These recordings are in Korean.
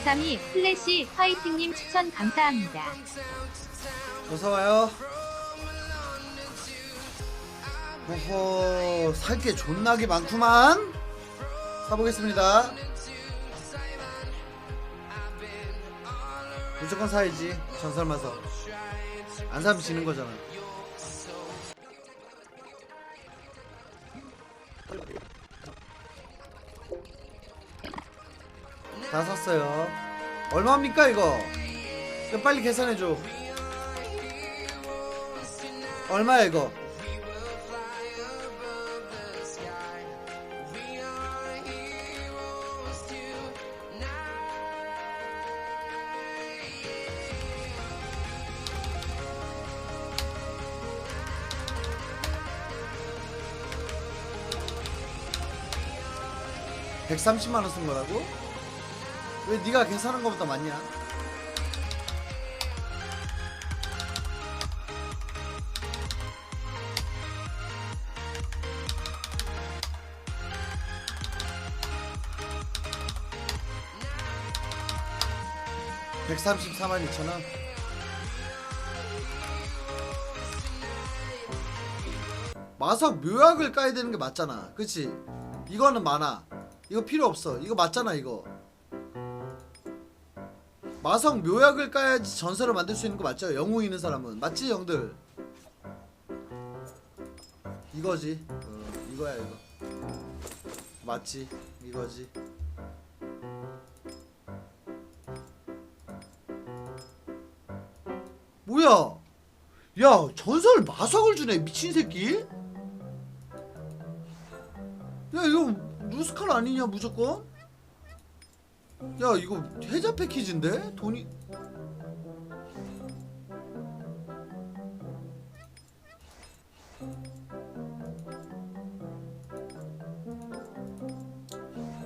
3이 플래시 화이팅님 추천 감사합니다. 어서와요. 호호 살 게 존나게 많구만. 사보겠습니다. 무조건 사야지 전설 마서. 안 사면 지는 거잖아 다 샀어요 얼마입니까 이거 빨리 계산해줘 얼마야 이거? (130만 원) 쓴 거라고? 왜 네가 계산한 거보다 많냐? (134만 2천 원) 마석 묘약을 까야 되는 게 맞잖아. 그치? 이거는 많아. 이거 필요 없어. 이거 맞잖아 이거 마석 묘약을 까야지 전설을 만들 수 있는 거 맞죠? 영웅 있는 사람은. 맞지 형들? 이거지. 어, 이거야 이거. 맞지? 이거지. 뭐야? 야 전설 마석을 주네 미친 새끼. 야 이거 루스칼 아니냐 무조건 야 이거 해자 패키지인데? 돈이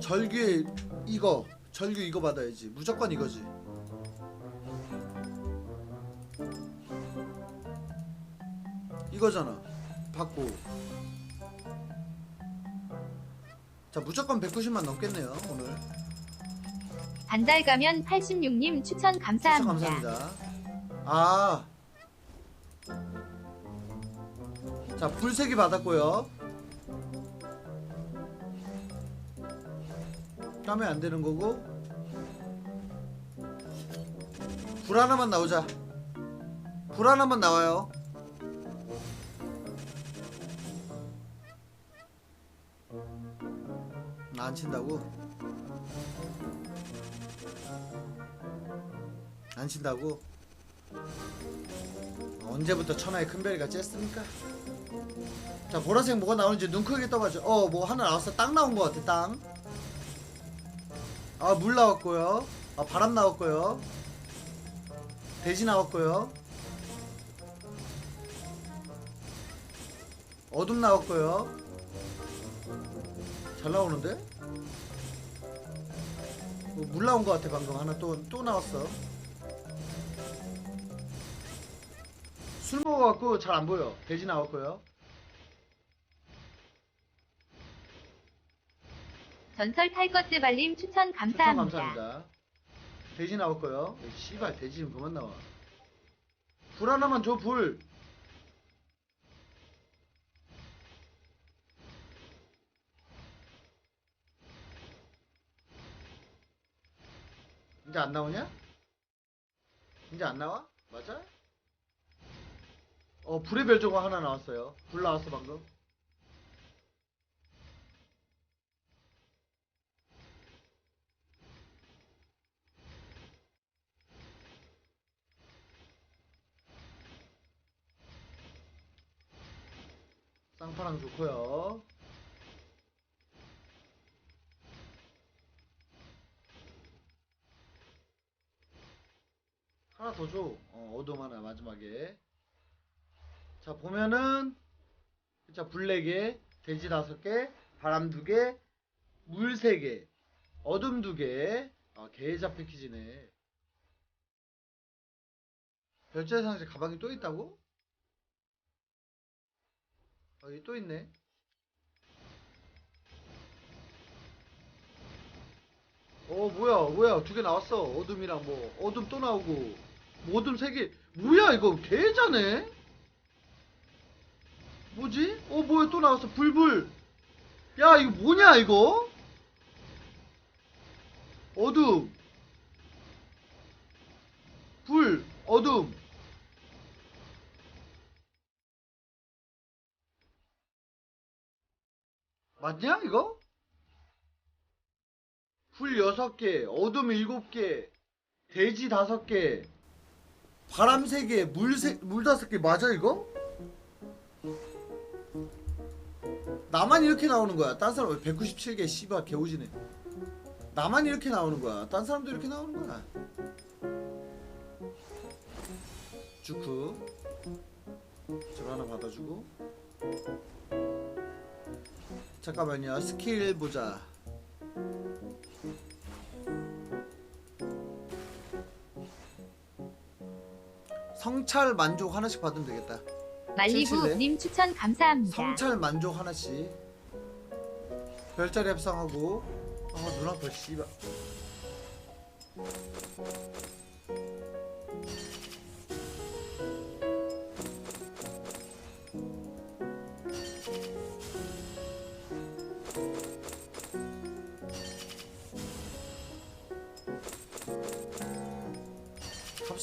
절규에 이거 절규 이거 받아야지. 무조건 이거지. 이거잖아. 받고. 자 무조건 190만 넘겠네요 오늘 반달 가면 86님 추천 감사합니다. 감사합니다 아. 자, 불색이 받았고요. 까면 안 되는 거고. 불 하나만 나오자. 불 하나만 나와요. 나 안 친다고? 안 친다고? 언제부터 천하의 큰별이가 쬐습니까? 자 보라색 뭐가 나오는지 눈 크게 떠봐줘 어 뭐 하나 나왔어 땅 나온 것 같아 땅 아 물 나왔고요 아 바람 나왔고요 돼지 나왔고요 어둠 나왔고요 잘 나오는데? 뭐물 나온 것 같아 방금 하나 또 또 나왔어 술 먹어갖고 잘 안 보여. 돼지 나왔고요. 전설 탈것드 발림 추천 추천 감사합니다. 감사합니다. 돼지 나왔고요. 에이, 씨발 돼지 좀 그만 나와. 불 하나만 줘 불. 이제 안 나오냐? 이제 안 나와? 맞아? 어 불의 별조가 하나 나왔어요. 불 나왔어 방금. 쌍파랑 좋고요. 더 줘. 어, 어둠 하나 마지막에. 자 보면은 자불 4개, 돼지 5개, 바람 2개, 물 3개, 어둠 2개. 아 계좌 패키지네. 별자의 상자 가방이 또 있다고? 아, 여기 또 있네. 어 뭐야 뭐야 두 개 나왔어 어둠이랑 뭐 어둠 또 나오고 뭐 어둠 세개 뭐야 이거 개자네? 뭐지? 어 뭐야 또 나왔어. 불불. 야 이거 뭐냐 이거? 어둠. 불 어둠. 맞냐 이거? 불 여섯 개, 어둠 일곱 개, 돼지 다섯 개, 바람 세 개, 물 세, 물 다섯 개 맞아 이거? 나만 이렇게 나오는 거야. 딴 사람 197개 씨발 개오지네. 나만 이렇게 나오는 거야. 딴 사람도 이렇게 나오는 거야. 주크. 저거 하나 받아주고. 잠깐만요. 스킬 보자. 성찰 만족 하나씩 받으면 되겠다. 말리부님 추천 감사합니다. 성찰 만족 하나씩. 별자리 합성하고. 아 눈아파 씨발.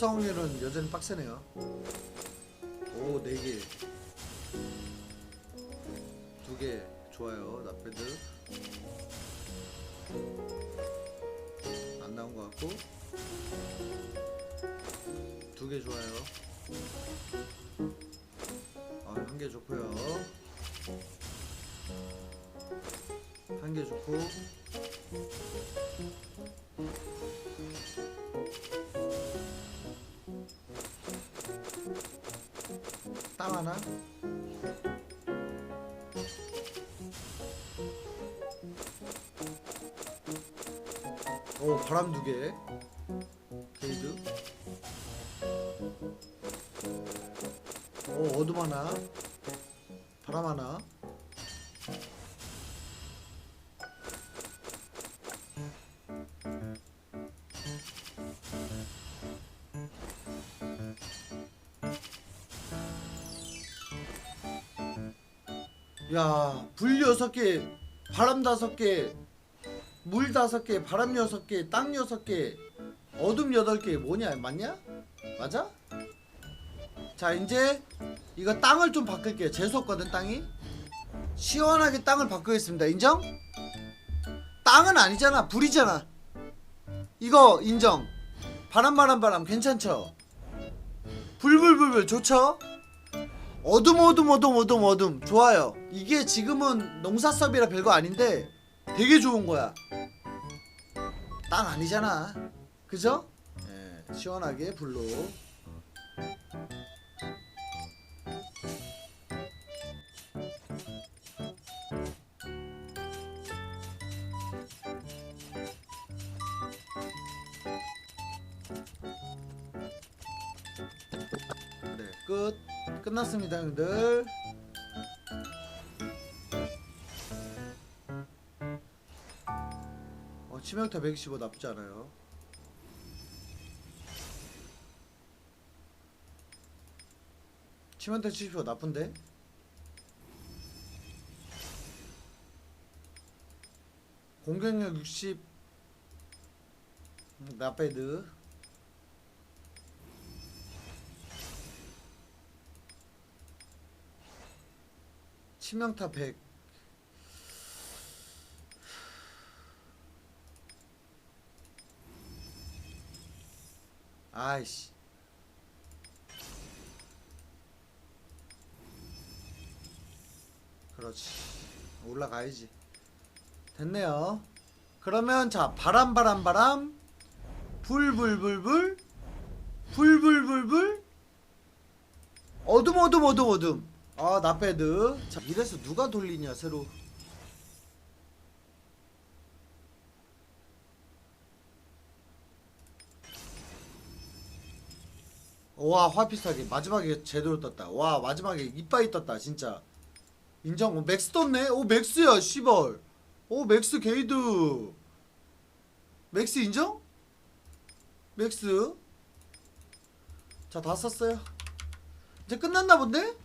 합성 확률은 여전히 빡세네요. 오, 네 개. 두개 좋아요. 나패드. 안 나온 것 같고. 두개 좋아요. 아, 한 개 좋고요. 한 개 좋고. 하나. 오 바람 두 개. 게이드. 오 어둠 하나. 바람 하나. 야, 불 여섯 개, 바람 다섯 개, 물 다섯 개, 바람 여섯 개, 땅 여섯 개, 어둠 여덟 개 뭐냐? 맞냐? 맞아? 자, 이제 이거 땅을 좀 바꿀게요. 재수 없거든 땅이. 시원하게 땅을 바꾸겠습니다. 인정? 땅은 아니잖아. 불이잖아. 이거 인정. 바람 바람 바람 괜찮죠? 불불불불 좋죠? 어둠 어둠 어둠 어둠 어둠. 좋아요. 이게 지금은 농사 수업이라 별거 아닌데 되게 좋은 거야. 땅 아니잖아. 그죠? 예, 시원하게 불로. 그래 끝 끝났습니다 형들. 어, 치명타 125 나쁘지 않아요. 치명타 75 나쁜데? 공격력 60 음, 나빼드 치명타 100 아이씨. 그렇지. 올라가야지. 됐네요. 그러면 자 바람 바람 바람. 불불불불. 불불불불. 어둠 어둠 어둠 어둠 아 나배드. 자 이래서 누가 돌리냐 새로. 와 화피스하게. 마지막에 제대로 떴다. 와 마지막에 이빠이 떴다 진짜. 인정. 어, 맥스 떴네? 오 맥스야 씨발. 오 맥스 게이드. 맥스 인정? 맥스? 자 다 썼어요. 이제 끝났나 본데?